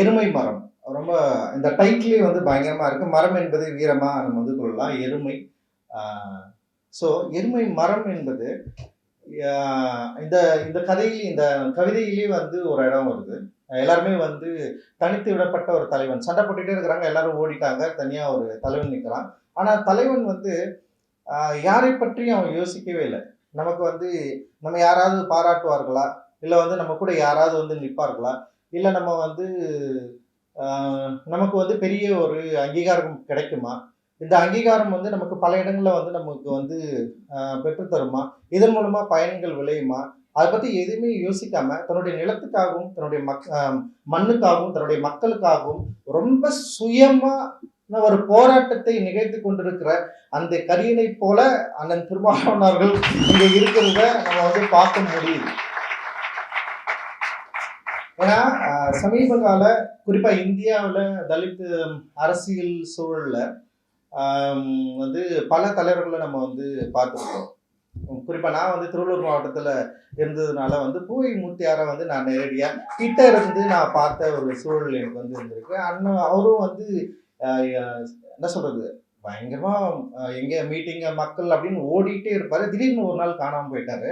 எருமை மரம். ரொம்ப இந்த டைட்டிலே வந்து பயங்கரமாக இருக்கு. மரம் என்பது வீரமாக நம்ம வந்து கொள்ளலாம். எருமை. ஸோ எருமை மரம் என்பது இந்த இந்த கதையில் இந்த கவிதையிலே வந்து ஒரு இடம் வருது. எல்லாருமே வந்து தனித்து விடப்பட்ட ஒரு தலைவன். சண்டை போட்டுகிட்டே இருக்கிறாங்க. எல்லாரும் ஓடிட்டாங்க. தனியாக ஒரு தலைவன் நிற்கிறான் ஆனால் தலைவன் வந்து யாரை பற்றியும் அவன் யோசிக்கவே இல்லை. நமக்கு வந்து நம்ம யாராவது பாராட்டுவார்களா? இல்லை வந்து நம்ம கூட யாராவது வந்து நிற்பார்களா? இல்லை நம்ம வந்து நமக்கு வந்து பெரிய ஒரு அங்கீகாரம் கிடைக்குமா? இந்த அங்கீகாரம் வந்து நமக்கு பல இடங்களில் வந்து நமக்கு வந்து பெற்றுத்தருமா இதன் மூலமாக பயன்கள் விளையுமா? அதை பற்றி எதுவுமே யோசிக்காம தன்னுடைய நிலத்துக்காகவும் தன்னுடைய மக் மண்ணுக்காகவும் தன்னுடைய மக்களுக்காகவும் ரொம்ப சுயமான ஒரு போராட்டத்தை நிகழ்த்தி கொண்டிருக்கிற அந்த கரியனை போல அண்ணன் திருமாவளவர்கள் இங்கே இருக்கிறத நம்ம வந்து பார்க்க முடியுது. ஏன்னா சமீப கால குறிப்பா இந்தியாவில் தலித் அரசியல் சூழல்ல வந்து பல தலைவர்களை நம்ம வந்து பார்த்துருக்கோம். குறிப்பா நான் வந்து திருவள்ளூர் மாவட்டத்துல இருந்ததுனால வந்து பூவை மூர்த்தியாரை வந்து நான் நேரடியா கிட்ட இருந்து நான் பார்த்த ஒரு சூழல் எனக்கு வந்து இருந்திருக்கு. அண்ணன் அவரும் வந்து என்ன சொல்றது பயங்கரமா எங்கே எங்க மீட்டிங்க மக்கள் அப்படின்னு ஓடிட்டே இருப்பாரு. திடீர்னு ஒரு நாள் காணாம போயிட்டாரு.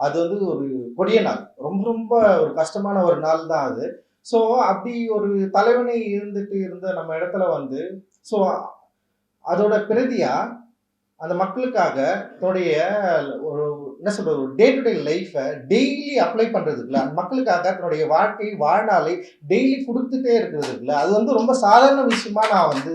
அது வந்து ஒரு கொடிய நாள். ரொம்ப ரொம்ப ஒரு கஷ்டமான ஒரு நாள் தான் அது. ஸோ அப்படி ஒரு தலைவனை இருந்துட்டு இருந்த நம்ம இடத்துல வந்து ஸோ அதோட பிரதியா அந்த மக்களுக்காக தன்னுடைய ஒரு என்ன சொல்றது ஒரு டே டு டே லைஃப்பை டெய்லி அப்ளை பண்றதுக்குல அந்த மக்களுக்காக தன்னுடைய வாழ்க்கை வாழ்நாளை டெய்லி கொடுத்துட்டே இருக்கிறதுக்குல அது வந்து ரொம்ப சாதாரண விஷயமா நான் வந்து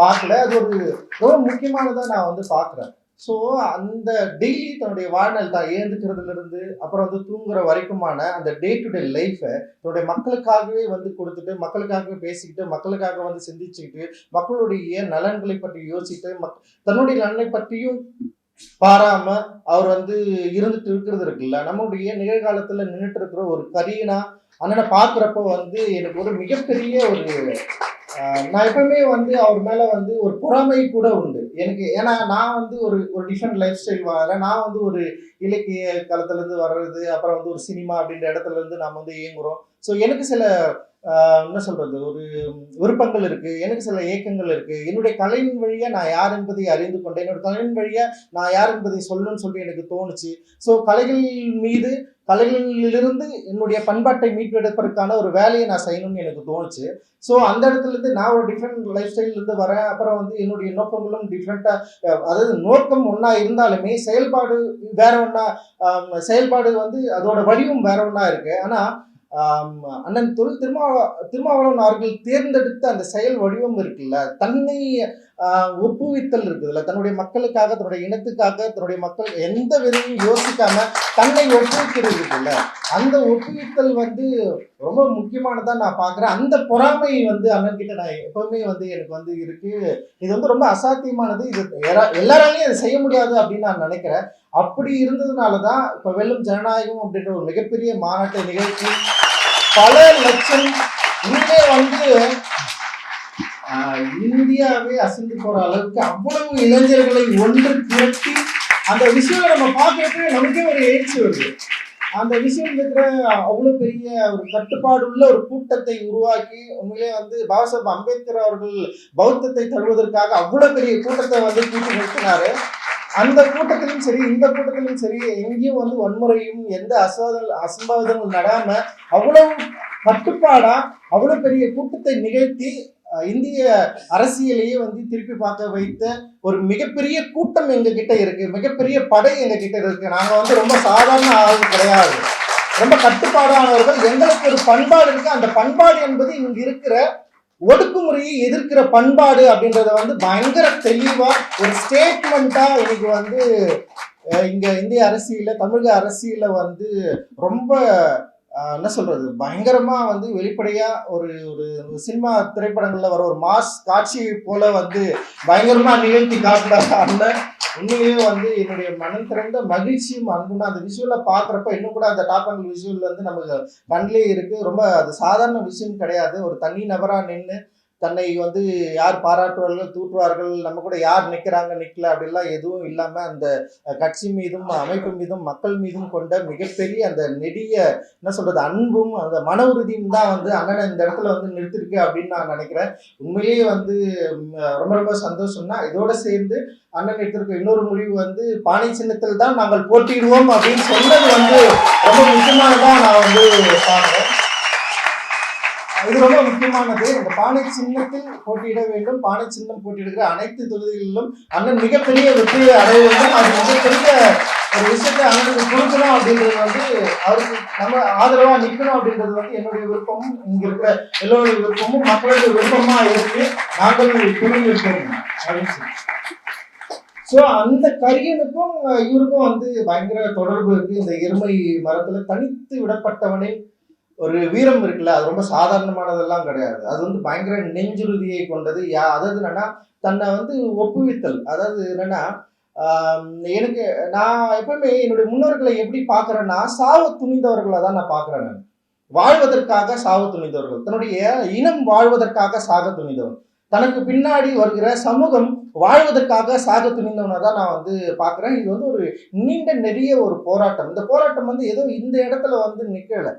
பார்க்கல. அது ஒரு ரொம்ப முக்கியமானதாக நான் வந்து பார்க்குறேன். ஸோ அந்த டெய்லி தன்னுடைய வாழ்நாள் தான் ஏந்துக்கிறதுல இருந்து அப்புறம் வந்து தூங்குற வரைக்குமான அந்த டே டு டே லைஃப்பை தன்னுடைய மக்களுக்காகவே வந்து கொடுத்துட்டு மக்களுக்காகவே பேசிக்கிட்டு மக்களுக்காக வந்து சிந்திச்சுக்கிட்டு மக்களுடைய நலன்களை பற்றி யோசித்து மக் தன்னுடைய நலனை பற்றியும் பாராம அவர் வந்து இருந்துட்டு இருக்கிறது இருக்குல்ல நம்மளுடைய நிகழ்காலத்துல நின்றுட்டு இருக்கிற ஒரு கரியனா அண்ணனை பார்க்குறப்ப வந்து எனக்கு ஒரு மிகப்பெரிய ஒரு நான் எப்பவுமே வந்து அவர் மேல வந்து ஒரு பொறாமை கூட உண்டு. எனக்கு ஏன்னா நான் வந்து ஒரு ஒரு டிஃப்ரெண்ட் லைஃப் ஸ்டைல் வரேன் நான் வந்து ஒரு இலக்கிய களத்துல இருந்து வர்றது அப்புறம் வந்து ஒரு சினிமா அப்படின்ற இடத்துல இருந்து நாம் வந்து இயங்குறோம். ஸோ எனக்கு சில என்ன சொல்றது ஒரு விருப்பங்கள் இருக்கு. எனக்கு சில ஏக்கங்கள் இருக்கு. என்னுடைய கலையின் வழியா நான் யார் என்பதை அறிந்து கொண்டேன். என்னோட கலையின் வழியா நான் யார் என்பதை சொல்லணும்னு சொல்லி எனக்கு தோணுச்சு. ஸோ கலைகள் மீது கலைகளிலிருந்து என்னுடைய பண்பாட்டை மீட்டெடுப்பதற்கான ஒரு வேலையை நான் செய்யணும்னு எனக்கு தோணுச்சு. ஸோ அந்த இடத்துல இருந்து நான் ஒரு டிஃப்ரெண்ட் லைஃப் ஸ்டைல்லேருந்து வரேன். அப்புறம் வந்து என்னுடைய நோக்கங்களும் டிஃப்ரெண்ட்டாக அதாவது நோக்கம் ஒன்றா இருந்தாலுமே செயல்பாடு வேற ஒன்றா செயல்பாடு வந்து அதோட வடிவம் வேற ஒன்றா இருக்கு. ஆனால் அண்ணன் தொழில் திருமாவளவன் அவர்கள் தேர்ந்தெடுத்த அந்த செயல் வடிவம் இருக்குல்ல தன்னை ஒப்புவித்தல் இருக்குதுல்ல. தன்னுடைய மக்களுக்காக தன்னுடைய இனத்துக்காக தன்னுடைய மக்கள் எந்த விதையும் யோசிக்காம தன்னை ஒப்புவிக்கிறது இருக்குல்ல அந்த ஒப்புவித்தல் வந்து ரொம்ப முக்கியமானதா நான் பார்க்குறேன். அந்த பொறாமை வந்து அண்ணன் கிட்ட நான் எப்பவுமே வந்து எனக்கு வந்து இருக்கு. இது வந்து ரொம்ப அசாத்தியமானது. இது எல்லாராலையும் அதை செய்ய முடியாது அப்படின்னு நான் நினைக்கிறேன். அப்படி இருந்ததுனால தான் இப்போ வெல்லும் ஜனநாயகம் அப்படின்ற ஒரு மிகப்பெரிய மாநாட்டை நிகழ்ச்சி பல லட்சம் இங்கே வந்து இந்தியாவே அசந்து போற அளவுக்கு அவ்வளவு இளைஞர்களை ஒன்று திரட்டி அந்த விஷயம் நம்ம பார்க்கறப்ப நமக்கே ஒரு எழுச்சி வருது. அந்த விஷயம் இருக்கிற அவ்வளவு பெரிய ஒரு கட்டுப்பாடு உள்ள ஒரு கூட்டத்தை உருவாக்கி உண்மையிலே வந்து பாபாசாஹிப் அம்பேத்கர் அவர்கள் பௌத்தத்தை தருவதற்காக அவ்வளவு பெரிய கூட்டத்தை வந்து கூட்டி நிறுத்தினாரு. அந்த கூட்டத்திலும் சரி இந்த கூட்டத்திலும் சரி எங்கேயும் வந்து வன்முறையும் எந்த அசோதங்கள் அசம்பாவிதங்கள் நடாம அவ்வளவு கட்டுப்பாடா அவ்வளவு பெரிய கூட்டத்தை நிகழ்த்தி இந்திய அரசியலையே வந்து திருப்பி பார்க்க வைத்த ஒரு மிகப்பெரிய கூட்டம் எங்க கிட்ட இருக்கு. மிகப்பெரிய படை எங்க கிட்ட இருக்கு. நாங்க வந்து ரொம்ப சாதாரண ஆள் கிடையாது. ரொம்ப கட்டுப்பாடானவர்கள். எங்களுக்கு ஒரு பண்பாடு இருக்கு. அந்த பண்பாடு என்பது இங்க இருக்கிற ஒடுக்குமுறையை எதிர்க்கிற பண்பாடு அப்படின்றத வந்து பயங்கர தெளிவா ஒரு ஸ்டேட்மெண்டா இன்னைக்கு வந்து இங்க இந்திய அரசியல தமிழக அரசியல வந்து ரொம்ப என்ன சொல்றது? பயங்கரமா வந்து வெளிப்படையா ஒரு ஒரு சினிமா திரைப்படங்கள்ல வர ஒரு மாஸ் காட்சி போல வந்து பயங்கரமா நிகழ்த்தி காட்டுறாங்க உண்மையிலேயே வந்து என்னுடைய மனம் திறந்த மகிழ்ச்சியும் அன்புனா அந்த விஷுவலை பார்க்குறப்ப இன்னும் கூட அந்த டாப் அண்ட் விஷுவல் வந்து நமக்கு கண்ணிலே இருக்கு. ரொம்ப அது சாதாரண விஷயம் கிடையாது. ஒரு தனி நபராக நின்று தன்னை வந்து யார் பாராட்டுவார்கள் தூற்றுவார்கள் நம்ம கூட யார் நிற்கிறாங்க நிற்கல அப்படிலாம் எதுவும் இல்லாமல் அந்த கட்சி மீதும் அமைப்பு மீதும் மக்கள் மீதும் கொண்ட மிகப்பெரிய அந்த நெடிய என்ன சொல்கிறது அன்பும் அந்த மன உறுதியும் தான் வந்து அண்ணனை இந்த இடத்துல வந்து நிறுத்திருக்கு அப்படின்னு நான் நினைக்கிறேன். உண்மையிலேயே வந்து ரொம்ப ரொம்ப சந்தோஷம்னா இதோட சேர்ந்து அண்ணன் எடுத்திருக்க இன்னொரு முடிவு வந்து பானை சின்னத்தில் தான் நாங்கள் போட்டியிடுவோம் அப்படின்னு சொன்னது வந்து ரொம்ப முக்கியமானதான் நான் வந்து பாருங்கள் இது ரொம்ப முக்கியமானது. இந்த பானை சின்னத்தில் போட்டியிட வேண்டும். பானை சின்னம் போட்டியிடுகிற அனைத்து தொகுதிகளிலும் அண்ணன் மிகப்பெரிய வெற்றியை அடைய வேண்டும். அது மிகப்பெரிய ஒரு விஷயத்தை அண்ணனுக்கு கொடுக்கணும் அப்படின்றது வந்து அவருக்கு நம்ம ஆதரவா நிற்கணும் அப்படின்றது வந்து என்னுடைய விருப்பமும் இங்க இருக்கிற எல்லோருடைய விருப்பமும் மக்களுடைய விருப்பமா இருக்கு. நாங்கள் துணை இருக்கணும் அப்படின்னு சொல்லி. ஸோ அந்த கரியனுக்கும் இவருக்கும் வந்து பயங்கர தொடர்பு இருக்கு. இந்த எருமை மரத்துல தனித்து விடப்பட்டவனே ஒரு வீரம் இருக்குல்ல அது ரொம்ப சாதாரணமானதெல்லாம் கிடையாது. அது வந்து பயங்கர நெஞ்சுறுதியை கொண்டது. யா அதாவது என்னன்னா தன்னை வந்து ஒப்புவித்தல். அதாவது என்னன்னா எனக்கு நான் எப்பவுமே என்னுடைய முன்னோர்களை எப்படி பார்க்குறேன்னா சாவ துணிந்தவர்களை தான் நான் பார்க்குறேன் நான். வாழ்வதற்காக சாவ துணிந்தவர்கள். தன்னுடைய இனம் வாழ்வதற்காக சாக துணிந்தவன். தனக்கு பின்னாடி வருகிற சமூகம் வாழ்வதற்காக சாக துணிந்தவனை தான் நான் வந்து பார்க்குறேன். இது வந்து ஒரு நீண்ட நெடிய ஒரு போராட்டம். இந்த போராட்டம் வந்து ஏதோ இந்த இடத்துல வந்து நிற்கலை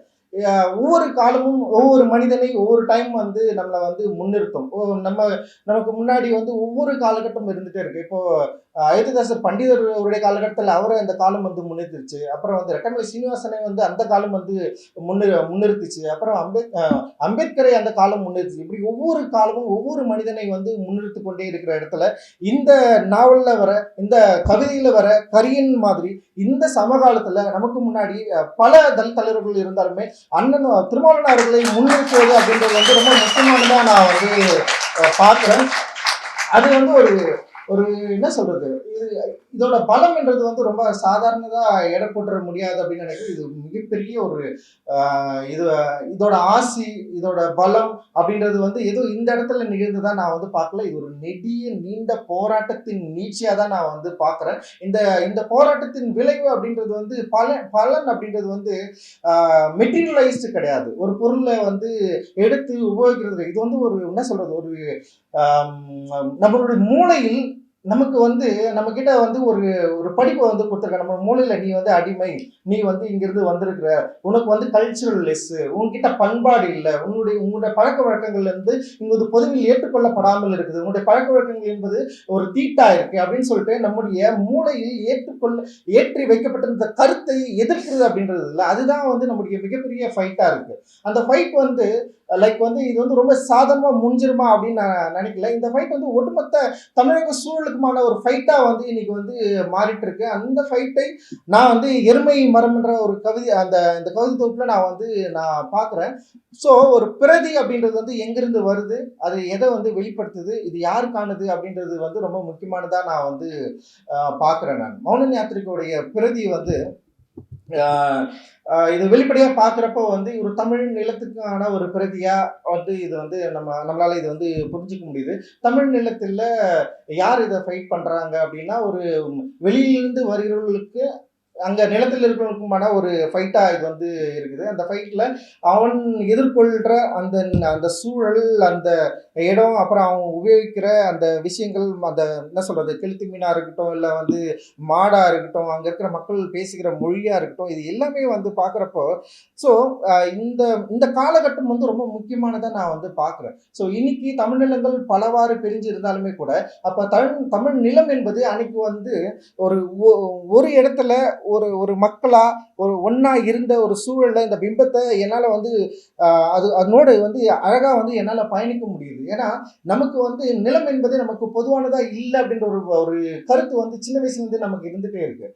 ஒவ்வொரு காலமும் ஒவ்வொரு மனிதனை ஒவ்வொரு டைம் வந்து நம்மளை வந்து முன்னிறுத்தும். நம்ம நமக்கு முன்னாடி வந்து ஒவ்வொரு காலகட்டம் இருந்துகிட்டே இருக்குது இப்போது அயோத்திதாசர் பண்டிதர் அவருடைய காலகட்டத்தில் அவரை அந்த காலம் வந்து முன்னிறுத்துச்சு. அப்புறம் வந்து ரெட்டமலை சீனிவாசனை வந்து அந்த காலம் வந்து முன்னி முன்னிறுத்துச்சு. அப்புறம் அம்பேத் அம்பேத்கரை அந்த காலம் முன்னிறுத்துச்சு. இப்படி ஒவ்வொரு காலமும் ஒவ்வொரு மனிதனை வந்து முன்னிறுத்து கொண்டே இருக்கிற இடத்துல இந்த நாவலில் வர இந்த கவிதையில் வர கரியன் மாதிரி இந்த சமகாலத்தில் நமக்கு முன்னாடி பல தலித் தலைவர்கள் இருந்தாலுமே அண்ணன் திருமாவளவர்களை முன்னிறுத்துவது அப்படின்றது வந்து ரொம்ப முக்கியமானதாக நான் வந்து பார்க்குறேன். அது வந்து ஒரு ஒரு என்ன சொல்றது? இது இதோட பலம் என்றது வந்து ரொம்ப சாதாரணதா எடை போட்டுற முடியாது அப்படின்னு நினைக்கிறது இது மிகப்பெரிய ஒரு இது இதோட ஆசி இதோட பலம் அப்படின்றது வந்து ஏதோ இந்த இடத்துல நிகழ்ந்ததா நான் வந்து பார்க்கல. இது ஒரு நெடிய நீண்ட போராட்டத்தின் நீட்சியா தான் நான் வந்து பார்க்குறேன். இந்த இந்த போராட்டத்தின் விளைவு அப்படின்றது வந்து பலன் பலன் அப்படின்றது வந்து மெட்டீரியலைஸ்டு கிடையாது. ஒரு பொருளை வந்து எடுத்து உபயோகிக்கிறது. இது வந்து ஒரு என்ன சொல்றது? ஒரு நம்மளுடைய மூளையில் நமக்கு வந்து நம்ம கிட்ட வந்து ஒரு ஒரு படிப்பை வந்து கொடுத்துருக்க நம்ம மூலையில நீ வந்து அடிமை நீ வந்து இங்கிருந்து வந்திருக்கிற உனக்கு வந்து கல்ச்சுரல் லெஸ் உன்கிட்ட பண்பாடு இல்லை உன்னுடைய உங்களுடைய பழக்க வழக்கங்கள் வந்து இங்க வந்து பொதுவில் ஏற்றுக்கொள்ளப்படாமல் இருக்குது உன்னுடைய பழக்க வழக்கங்கள் என்பது ஒரு தீட்டா இருக்கு அப்படின்னு சொல்லிட்டு நம்முடைய மூளையில் ஏற்றுக்கொள்ள ஏற்றி வைக்கப்பட்டிருந்த கருத்தை எதிர்க்கிறது அப்படின்றது இல்லை. அதுதான் வந்து நம்முடைய மிகப்பெரிய ஃபைட்டா இருக்கு. அந்த ஃபைட் வந்து லைக் வந்து இது வந்து ரொம்ப சாதாரணமா முடிஞ்சிருமா அப்படின்னு நான் நினைக்கல. இந்த ஃபைட் வந்து ஒட்டுமொத்த தமிழக சூழலுக்குமான ஒரு ஃபைட்டாக வந்து இன்னைக்கு வந்து மாறிட்டு இருக்கு அந்த ஃபைட்டை நான் வந்து எருமை மரம்ன்ற ஒரு கவிதை அந்த இந்த கவிதை தொகுப்பில் நான் வந்து நான் பார்க்குறேன் ஸோ ஒரு பிரதி அப்படின்றது வந்து எங்கிருந்து வருது? அது எதை வந்து வெளிப்படுத்துது? இது யாருக்கானது அப்படின்றது வந்து ரொம்ப முக்கியமானதாக நான் வந்து பார்க்குறேன் நான். மௌன யாத்திரிகளுடைய பிரதி வந்து இது வெளிப்படையாக பார்க்குறப்போ வந்து ஒரு தமிழ் நிலத்துக்கான ஒரு பிரதியாக வந்து இது வந்து நம்ம நம்மளால் இது வந்து புரிஞ்சுக்க முடியுது. தமிழ் நிலத்தில் யார் இதை ஃபைட் பண்ணுறாங்க அப்படின்னா ஒரு வெளியிலிருந்து வருகிறவர்களுக்கு அங்க நிலத்தில் இருக்கிறவங்களுக்குமான ஒரு ஃபைட்டா இது வந்து இருக்குது. அந்த ஃபைட்ல அவன் எதிர்கொள்ற அந்த அந்த சூழல் அந்த இடம் அப்புறம் அவன் உபயோகிக்கிற அந்த விஷயங்கள் அந்த என்ன சொல்றது கெளுத்து மீனா இருக்கட்டும் இல்லை வந்து மாடா இருக்கட்டும் அங்க இருக்கிற மக்கள் பேசுகிற மொழியா இருக்கட்டும் இது எல்லாமே வந்து பார்க்குறப்போ ஸோ இந்த இந்த காலகட்டம் வந்து ரொம்ப முக்கியமானதை நான் வந்து பார்க்குறேன் ஸோ இன்னைக்கு தமிழ் நிலங்கள் பலவாறு பிரிஞ்சு இருந்தாலுமே கூட அப்போ தமிழ் தமிழ் நிலம் என்பது அன்னைக்கு வந்து ஒரு ஒ- ஒரு இடத்துல ஒரு ஒரு மக்களாக ஒரு ஒன்றா இருந்த ஒரு சூழலில் இந்த பிம்பத்தை என்னால் வந்து அது அதனோடு வந்து அழகாக வந்து என்னால் பயணிக்க முடியுது. ஏன்னா நமக்கு வந்து நிலம் என்பது நமக்கு பொதுவானதாக இல்லை அப்படின்ற ஒரு ஒரு கருத்து வந்து சின்ன வயசுலேருந்து நமக்கு இருந்துகிட்டே இருக்குது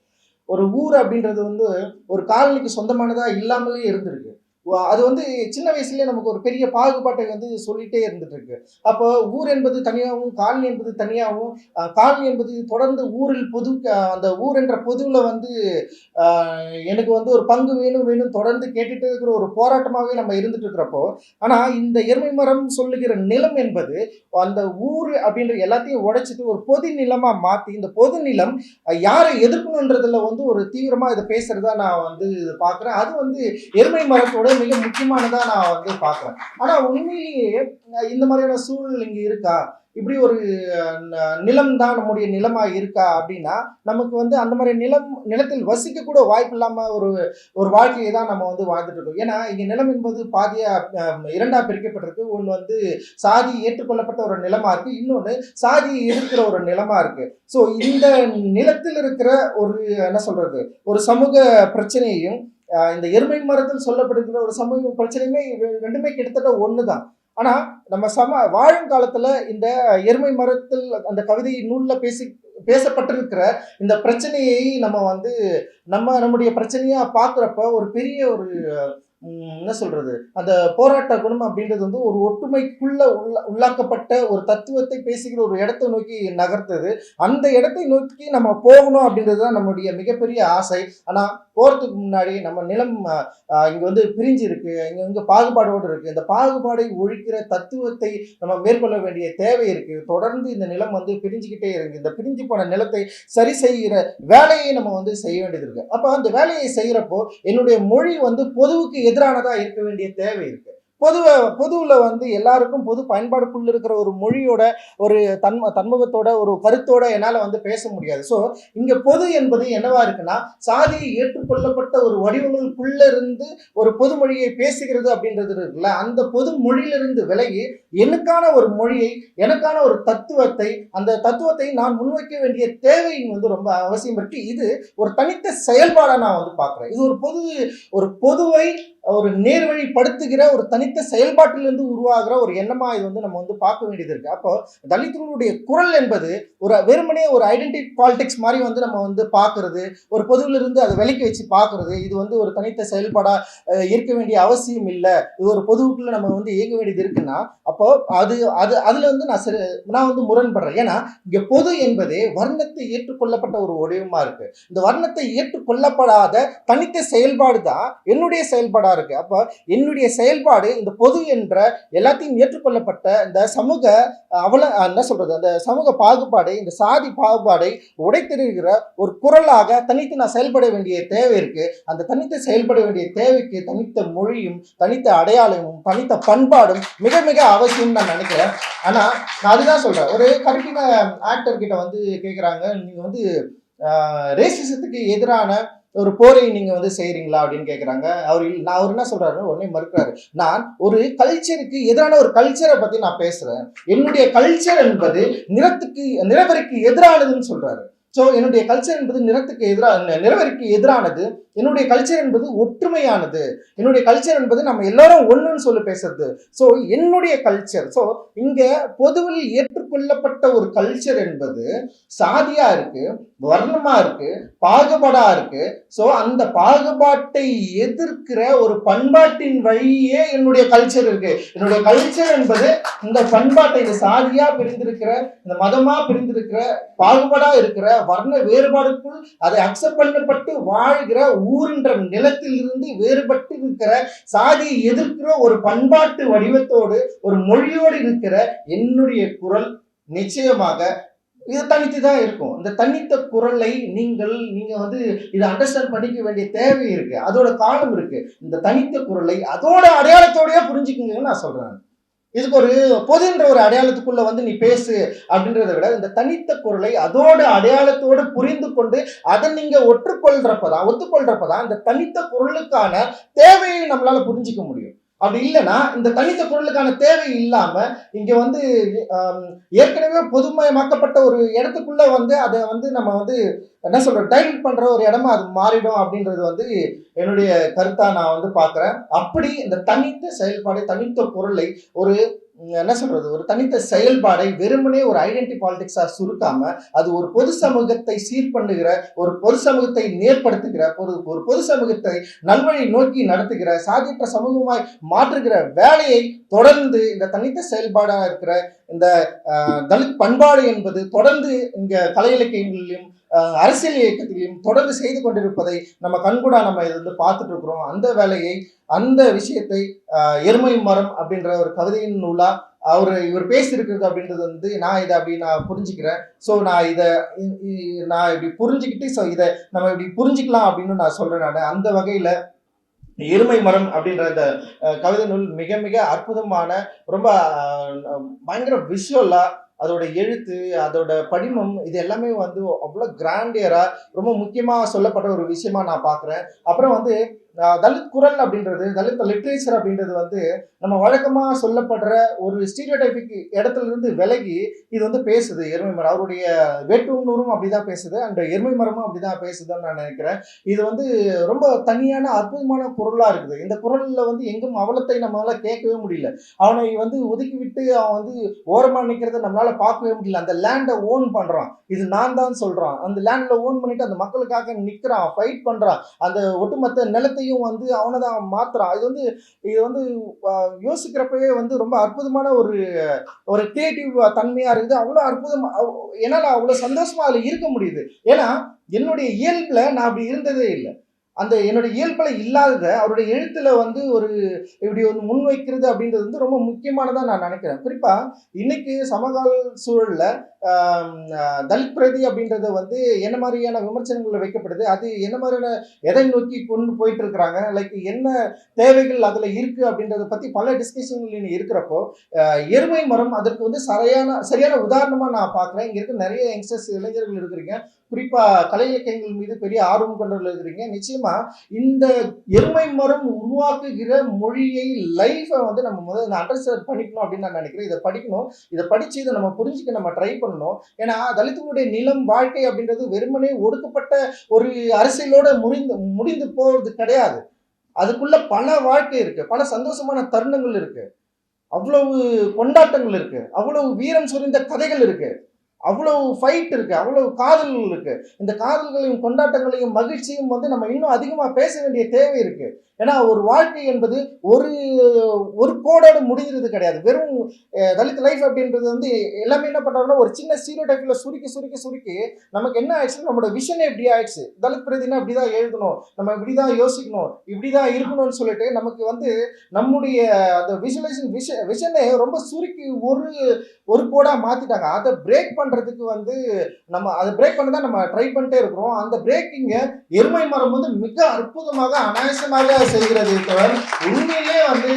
ஒரு ஊர் அப்படின்றது வந்து ஒரு காலனிக்கு சொந்தமானதாக இல்லாமலே இருந்திருக்கு. அது வந்து சின்ன வயசுலேயே நமக்கு ஒரு பெரிய பாகுபாட்டை வந்து சொல்லிட்டே இருந்துட்டு இருக்கு அப்போ ஊர் என்பது தனியாகவும் காலனி என்பது தனியாகவும் காலனி என்பது தொடர்ந்து ஊரில் பொது அந்த ஊர் என்ற பொதுவில் வந்து எனக்கு வந்து ஒரு பங்கு வேணும் வேணும் தொடர்ந்து கேட்டுட்டு இருக்கிற ஒரு போராட்டமாகவே நம்ம இருந்துட்டு இருக்கிறப்போ ஆனால் இந்த எருமை மரம் சொல்லுகிற நிலம் என்பது அந்த ஊர் அப்படின்ற எல்லாத்தையும் உடைச்சிட்டு ஒரு பொது நிலமாக மாற்றி இந்த பொது நிலம் யாரை எதிர்க்கணுன்றதுல வந்து ஒரு தீவிரமாக இதை பேசுறதா நான் வந்து பார்க்குறேன் அது வந்து எருமை மரத்தோட விட மிக முக்கியமானதா நான் வந்து பார்க்குறேன். ஆனா உண்மையிலேயே இந்த மாதிரியான சூழல் இங்க இருக்கா? இப்படி ஒரு ந- நிலம் தான் நம்முடைய நிலமா இருக்கா அப்படின்னா நமக்கு வந்து அந்த மாதிரி நிலம் நிலத்தில் வசிக்க கூட வாய்ப்பு இல்லாம ஒரு ஒரு வாழ்க்கையை தான் நம்ம வந்து வாழ்ந்துட்டு இருக்கோம். ஏன்னா இங்க நிலம் என்பது பாதியா இரண்டா பிரிக்கப்பட்டிருக்கு. ஒன்று வந்து சாதி ஏற்றுக்கொள்ளப்பட்ட ஒரு நிலமா இருக்கு. இன்னொன்று சாதி எதிர்க்கிற ஒரு நிலமா இருக்கு. ஸோ இந்த நிலத்தில் இருக்கிற ஒரு என்ன சொல்றது? ஒரு சமூக பிரச்சனையையும் இந்த எருமை மரத்தில் சொல்லப்படுகிற ஒரு சமூக பிரச்சனையுமே ரெண்டுமே கிட்டத்தட்ட ஒன்று தான் ஆனால் நம்ம சம வாழும் காலத்தில் இந்த எருமை மரத்தில் அந்த கவிதை நூலில் பேசி பேசப்பட்டிருக்கிற இந்த பிரச்சனையை நம்ம வந்து நம்ம நம்முடைய பிரச்சனையாக பார்க்குறப்ப ஒரு பெரிய ஒரு என்ன சொல்றது? அந்த போராட்ட குணம் அப்படின்றது வந்து ஒரு ஒற்றுமைக்குள்ள உள்ள உள்ளாக்கப்பட்ட ஒரு தத்துவத்தை பேசுகிற ஒரு இடத்தை நோக்கி நகர்த்தது. அந்த இடத்தை நோக்கி நம்ம போகணும் அப்படின்றது தான் நம்மளுடைய மிகப்பெரிய ஆசை. ஆனா போறதுக்கு முன்னாடி நம்ம நிலம் இங்கே இங்க வந்து பிரிஞ்சு இருக்கு. இங்க வந்து பாகுபாடோடு இருக்கு. இந்த பாகுபாடை ஒழிக்கிற தத்துவத்தை நம்ம மேற்கொள்ள வேண்டிய தேவை இருக்கு. தொடர்ந்து இந்த நிலம் வந்து பிரிஞ்சுக்கிட்டே இருக்கு. இந்த பிரிஞ்சு போன நிலத்தை சரி செய்கிற வேலையை நம்ம வந்து செய்ய வேண்டியது இருக்கு. அப்ப அந்த வேலையை செய்யறப்போ என்னுடைய மொழி வந்து பொதுவுக்கு எதிரானதா இருக்க வேண்டிய தேவை இருக்கு. பொதுவாக பொதுவில் வந்து எல்லாருக்கும் பொது பயன்பாடுக்குள்ள இருக்கிற ஒரு மொழியோட ஒரு தன்ம தன்முகத்தோட ஒரு கருத்தோட என்னால் வந்து பேச முடியாது. ஸோ இங்கே பொது என்பது என்னவா இருக்குன்னா சாதி ஏற்றுக்கொள்ளப்பட்ட ஒரு வடிவங்களுக்குள்ள இருந்து ஒரு பொது மொழியை பேசுகிறது அப்படின்றது இருக்குல்ல அந்த பொது மொழியிலிருந்து விலகி எனக்கான ஒரு மொழியை எனக்கான ஒரு தத்துவத்தை அந்த தத்துவத்தை நான் முன்வைக்க வேண்டிய தேவை வந்து ரொம்ப அவசியம் இருக்கு. இது ஒரு தனித்த செயல்பாடாக நான் வந்து பார்க்குறேன். இது ஒரு பொது ஒரு பொதுவை ஒரு நேர்வழிப்படுத்துகிற ஒரு தனித்த செயல்பாட்டிலிருந்து உருவாகிற ஒரு எண்ணமா இது வந்து நம்ம வந்து பார்க்க வேண்டியது இருக்கு. அப்போ தலித்துகளுடைய குரல் என்பது ஒரு வெறுமனே ஒரு ஐடென்டி பாலிடிக்ஸ் மாதிரி வந்து நம்ம வந்து பார்க்கறது ஒரு பொதுவிலிருந்து அதை விலக்கி வச்சு பார்க்கறது இது வந்து ஒரு தனித்த செயல்பாடா இருக்க வேண்டிய அவசியம் இல்லை. இது ஒரு பொதுவுக்குள்ள நம்ம வந்து இயங்க வேண்டியது இருக்குன்னா அப்போ அது அது அதுல வந்து நான் சரி நான் வந்து முரண்படுறேன். ஏன்னா இங்க பொது என்பதே வர்ணத்தை ஏற்றுக்கொள்ளப்பட்ட ஒரு வடிவமா இருக்கு. இந்த வர்ணத்தை ஏற்றுக்கொள்ளப்படாத தனித்த செயல்பாடு தான் என்னுடைய செயல்பாடா இருக்கு. அப்போ என்னுடைய செயல்பாடு இந்த பொது என்ற எல்லாத்தையும் ஏற்றுக்கொள்ளப்பட்ட இந்த சமூக அவல என்ன சொல்கிறது அந்த சமூக பாகுபாடை இந்த சாதி பாகுபாடை உடைத்திருக்கிற ஒரு குரலாக தனித்து நான் செயல்பட வேண்டிய தேவை இருக்கு. அந்த தனித்து செயல்பட வேண்டிய தேவைக்கு தனித்த மொழியும் தனித்த அடையாளமும் தனித்த பண்பாடும் மிக மிக அவசியம் நான் நினைக்கிறேன். ஆனால் நான் அதுதான் சொல்கிறேன் ஒரு கருப்பின ஆக்டர்கிட்ட வந்து கேட்குறாங்க நீங்கள் வந்து ரேசிசத்துக்கு எதிரான ஒரு போரை நீங்க வந்து செய்யறீங்களா அப்படின்னு கேக்குறாங்க. அவர் நான் அவர் என்ன சொல்றாரு உடனே மறுக்கிறாரு. நான் ஒரு கல்ச்சருக்கு எதிரான ஒரு கல்ச்சரை பத்தி நான் பேசுறேன். என்னுடைய கல்ச்சர் என்பது நிறத்துக்கு நிறவரைக்கு எதிரானதுன்னு சொல்றாரு. ஸோ என்னுடைய கல்ச்சர் என்பது நிறத்துக்கு எதிராக நிறவரிக்கு எதிரானது. என்னுடைய கல்ச்சர் என்பது ஒற்றுமையானது. என்னுடைய கல்ச்சர் என்பது நம்ம எல்லாரும் ஒன்றுன்னு சொல்லி பேசுறது. ஸோ என்னுடைய கல்ச்சர் ஸோ இங்கே பொதுவில் ஏற்றுக்கொள்ளப்பட்ட ஒரு கல்ச்சர் என்பது சாதியா இருக்கு வர்ணமா இருக்கு பாகுபாடா இருக்கு. ஸோ அந்த பாகுபாட்டை எதிர்க்கிற ஒரு பண்பாட்டின் வழியே என்னுடைய கல்ச்சர் இருக்கு. என்னுடைய கல்ச்சர் என்பது இந்த பண்பாட்டை இந்த சாதியா பிரிந்திருக்கிற இந்த மதமா பிரிந்திருக்கிற பாகுபாடா இருக்கிற வர்ண வேறுபாடுக்குள் அதை அக்செப்ட் பண்ணப்பட்டு வாழ்கிற ஊரின்ற நிலத்தில் இருந்து வேறுபட்டு இருக்கிற சாதியை எதிர்க்கிற ஒரு பண்பாட்டு வடிவத்தோடு ஒரு மொழியோடு இருக்கிற என்னுடைய குரல் நிச்சயமாக இது தனித்து தான் இருக்கும். இந்த தனித்த குரலை நீங்கள் நீங்க வந்து இதை அண்டர்ஸ்டாண்ட் பண்ணிக்க வேண்டிய தேவை இருக்கு. அதோட காலம் இருக்கு. இந்த தனித்த குரலை அதோட அடையாளத்தோடய புரிஞ்சுக்குங்கன்னு நான் சொல்றேன். இதுக்கு ஒரு பொதுன்ற ஒரு அடையாளத்துக்குள்ள வந்து நீ பேசு அப்படின்றத விட இந்த தனித்த குரலை அதோட அடையாளத்தோடு புரிந்து கொண்டு அதை நீங்க ஒற்றுக்கொள்றப்பதான் ஒத்துக்கொள்றப்பதான் இந்த தனித்த குரலுக்கான தேவையை நம்மளால புரிஞ்சிக்க முடியும். அப்படி இல்லைன்னா இந்த தனித்த குரலுக்கான தேவை இல்லாம இங்க வந்து ஏற்கனவே பொதுமயமாக்கப்பட்ட ஒரு இடத்துக்குள்ள வந்து அதை வந்து நம்ம வந்து என்ன சொல்ற டைல்யூட் பண்ற ஒரு இடமா அது மாறிடும் அப்படின்றது வந்து என்னுடைய கருத்தா நான் வந்து பாக்குறேன். அப்படி இந்த தனித்த செயல்பாடு தனித்த குரலை ஒரு என்ன சொல்றது? ஒரு தனித்த செயல்பாடை வெறுமனே ஒரு ஐடென்டி பாலிடிக்ஸா சுருக்காம அது ஒரு பொது சமூகத்தை சீர் பண்ணுகிற ஒரு பொது சமூகத்தை நேர்படுத்துகிற ஒரு ஒரு பொது சமூகத்தை நல்வழி நோக்கி நடத்துகிற சாதியற்ற சமூகமாய் மாற்றுகிற வேலையை தொடர்ந்து இந்த தனித்த செயல்பாடாக இருக்கிற இந்த தலித் பண்பாடு என்பது தொடர்ந்து இங்க கலை இலக்கியங்களிலும் அரசியல் இயக்கத்திலையும் தொடர்ந்து செய்து கொண்டிருப்பதை நம்ம கண்கூடா நம்ம இருந்து வந்து பார்த்துட்டு இருக்கிறோம். அந்த வேலையை அந்த விஷயத்தை எருமை மரம் அப்படின்ற ஒரு கவிதையின் நூலா அவர் இவர் பேசியிருக்கிறது அப்படின்றது வந்து நான் இதை அப்படி நான் புரிஞ்சுக்கிறேன். ஸோ நான் இதை நான் இப்படி புரிஞ்சுக்கிட்டு ஸோ இதை நம்ம இப்படி புரிஞ்சுக்கலாம் அப்படின்னு நான் சொல்றேன் நான். அந்த வகையில எருமை மரம் அப்படின்ற அந்த கவிதை நூல் மிக மிக அற்புதமான ரொம்ப பயங்கர விஷுவலா அதோட எழுத்து அதோட படிமம் இது எல்லாமே வந்து அவ்வளோ கிராண்டியராக ரொம்ப முக்கியமாக சொல்லப்பட்ட ஒரு விஷயமா நான் பார்க்குறேன் அப்புறம் வந்து தலித் குரல் அப்படின்றது தலித் லிட்ரேச்சர் அப்படின்றது வந்து நம்ம வழக்கமாக சொல்லப்படுற ஒரு ஸ்டீரியோடைபிக் இடத்துல இருந்து விலகி இது வந்து பேசுது. எருமை மரம் அவருடைய வேட்டுநூறும் அப்படிதான் பேசுது அண்ட் எருமை மரமும் அப்படிதான் பேசுதுன்னு நான் நினைக்கிறேன். இது வந்து ரொம்ப தனியான அற்புதமான குரலா இருக்குது. இந்த குரல்ல வந்து எங்கும் அவலத்தை நம்மளால கேட்கவே முடியல. அவனை வந்து ஒதுக்கி விட்டு அவன் வந்து ஓரமா நிற்கிறத நம்மளால பார்க்கவே முடியல. அந்த லேண்டை ஓன் பண்றான். இது நான் தான் சொல்றான். அந்த லேண்ட்ல ஓன் பண்ணிட்டு அந்த மக்களுக்காக நிற்கிறான் ஃபைட் பண்றான். அந்த ஒட்டுமொத்த நிலத்தை எல்லாத்தையும் வந்து அவனை தான் மாத்துறான் இது வந்து இது வந்து யோசிக்கிறப்பவே வந்து ரொம்ப அற்புதமான ஒரு ஒரு கிரியேட்டிவ் தன்மையா இருக்குது. அவ்வளோ அற்புதமாக என்னால் என்னால அவ்வளோ சந்தோஷமா அதில் இருக்க முடியுது. ஏன்னா என்னுடைய இயல்புல நான் அப்படி இருந்ததே இல்லை. அந்த என்னுடைய இயல்பில் இல்லாதத அவருடைய எழுத்தில் வந்து ஒரு இப்படி வந்து முன்வைக்கிறது அப்படின்றது வந்து ரொம்ப முக்கியமானதாக நான் நினைக்கிறேன். குறிப்பாக இன்னைக்கு சமகால சூழலில் தலித் பிரதி அப்படின்றத வந்து என்ன மாதிரியான விமர்சனங்கள் வைக்கப்படுது? அது என்ன மாதிரியான எதை நோக்கி கொண்டு போயிட்டு இருக்கிறாங்க லைக் என்ன தேவைகள் அதில் இருக்குது அப்படின்றத பற்றி பல டிஸ்கஷன்கள் இருக்கிறப்போ எருமை மரம் அதற்கு வந்து சரியான சரியான உதாரணமாக நான் பார்க்குறேன் இங்கே இருக்க நிறைய யங்ஸ்டர்ஸ் இளைஞர்கள் இருக்கிறீங்க குறிப்பா கலை இலக்கியங்கள் மீது பெரிய ஆர்வம் கொண்டவர்கள் இருக்கிறீங்க. நிச்சயமா இந்த எருமை மரம் உருவாக்குகிற மொழியை லைஃபை வந்து நம்ம முதல்ல அண்டர்ஸ்டாண்ட் பண்ணிக்கணும் அப்படின்னு நான் நினைக்கிறேன். இதை படிக்கணும். இதை படிச்சு இதை நம்ம புரிஞ்சுக்க நம்ம ட்ரை பண்ணணும். ஏன்னா தலித்துகளுடைய நிலம் வாழ்க்கை அப்படின்றது வெறுமனே ஒடுக்கப்பட்ட ஒரு அரசியலோட முறிந்து முடிந்து போறது கிடையாது. அதுக்குள்ள பல வாழ்க்கை இருக்கு. பல சந்தோஷமான தருணங்கள் இருக்கு. அவ்வளவு கொண்டாட்டங்கள் இருக்கு. அவ்வளவு வீரம் சொறிந்த கதைகள் இருக்கு. அவ்வளவு ஃபைட் இருக்கு அவ்வளவு காதல்கள் இருக்கு. இந்த காதல்களையும் கொண்டாட்டங்களையும் மகிழ்ச்சியும் வந்து நம்ம இன்னும் அதிகமா பேச வேண்டிய தேவை இருக்கு. ஏன்னா ஒரு வாழ்க்கை என்பது ஒரு ஒரு கோடோடு முடிகிறது கிடையாது. வெறும் தலித் லைஃப் அப்படின்றது வந்து எல்லாமே என்ன பண்றாங்கன்னா ஒரு சின்ன சீரோ டைப்ல சுருக்கி சுருக்கி சுருக்கி நமக்கு என்ன ஆயிடுச்சு நம்மளோட விஷனே இப்படி ஆயிடுச்சு. தலித் பிரதினா இப்படிதான் எழுதணும். நம்ம இப்படிதான் யோசிக்கணும். இப்படிதான் இருக்கணும்னு சொல்லிட்டு நமக்கு வந்து நம்முடைய அந்த விஷுவலைசேஷன் விஷ விஷனே ரொம்ப சுருக்கி ஒரு ஒரு கோடா மாத்திட்டாங்க. அதை பிரேக் பண்ண பண்ணுறதுக்கு வந்து நம்ம அதை பிரேக் பண்ண தான் நம்ம ட்ரை பண்ணிட்டே இருக்கிறோம். அந்த பிரேக்கிங்கை எருமை மரம் வந்து மிக அற்புதமாக அனாயசமாக செய்கிறது தவிர உண்மையிலே வந்து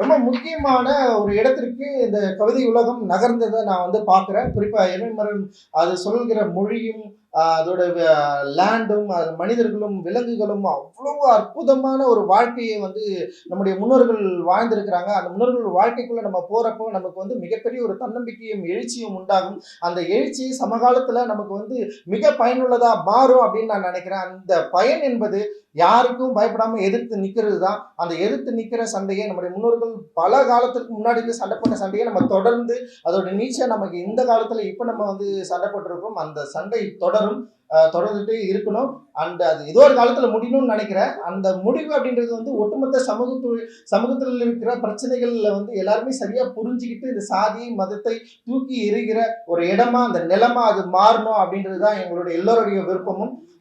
ரொம்ப முக்கியமான ஒரு இடத்திற்கு இந்த கவிதை உலகம் நகர்ந்ததை நான் வந்து பார்க்குறேன். குறிப்பாக எருமை மரம் அது சொல்கிற மொழியும் அதோட லேண்டும் மனிதர்களும் விலங்குகளும் அவ்வளவு அற்புதமான ஒரு வாழ்க்கையை வந்து நம்முடைய முன்னோர்கள் வாழ்ந்திருக்கிறாங்க. அந்த முன்னோர்கள் வாழ்க்கைக்குள்ள நம்ம போறப்போ நமக்கு வந்து மிகப்பெரிய ஒரு தன்னம்பிக்கையும் எழுச்சியும் உண்டாகும். அந்த எழுச்சி சமகாலத்துல நமக்கு வந்து மிக பயனுள்ளதா மாறும் அப்படின்னு நான் நினைக்கிறேன். அந்த பயன் என்பது யாருக்கும் பயப்படாம எதிர்த்து நிக்கிறது தான். அந்த எதிர்த்து நிக்கிற சண்டையை நம்முடைய முன்னோர்கள் பல காலத்துக்கு முன்னாடி இருந்து சண்டை போட்ட சண்டையை நம்ம தொடர்ந்து அதோட நீச்சை நமக்கு இந்த காலத்துல இப்ப நம்ம வந்து சண்டை போட்டிருக்கோம். அந்த சண்டை தொடரும். அஹ், தொடர்ந்துட்டு இருக்கணும். அண்ட் அது ஏதோ ஒரு காலத்துல முடியணும்னு நினைக்கிறேன். அந்த முடிவு அப்படின்றது வந்து ஒட்டுமொத்த சமூகத்து சமூகத்தில் இருக்கிற பிரச்சனைகள்ல வந்து எல்லாருமே சரியா புரிஞ்சுக்கிட்டு இந்த சாதி மதத்தை தூக்கி எறிகிற ஒரு இடமா அந்த நிலமா அது மாறணும் அப்படின்றது தான் எங்களுடைய எல்லோருடைய விருப்பமும்.